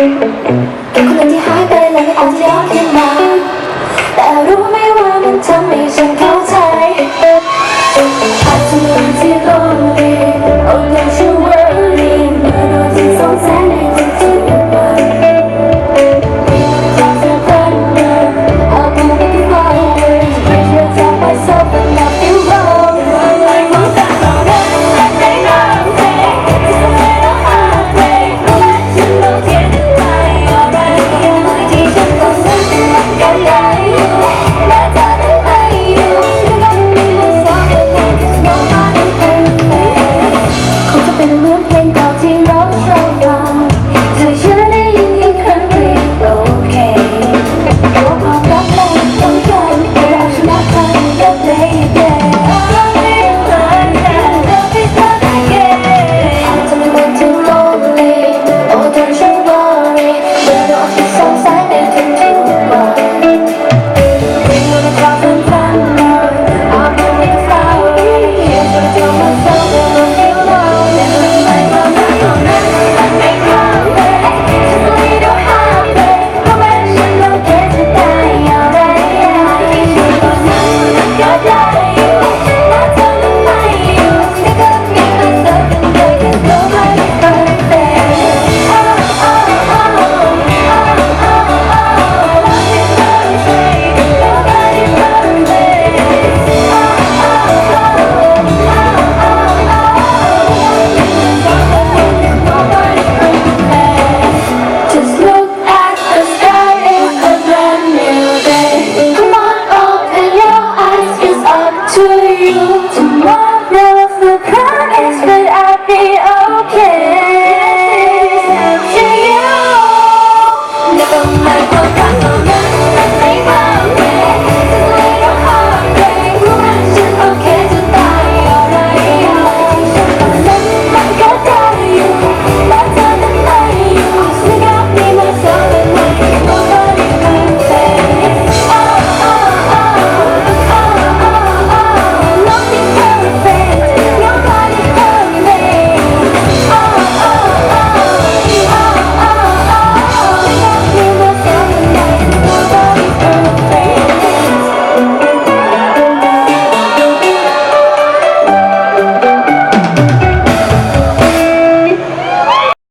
กับคนนั้นที่หายไปแลายปีที่จล้วขึ้นมาแต่รู้ไหมว่ามันทำให้ฉัน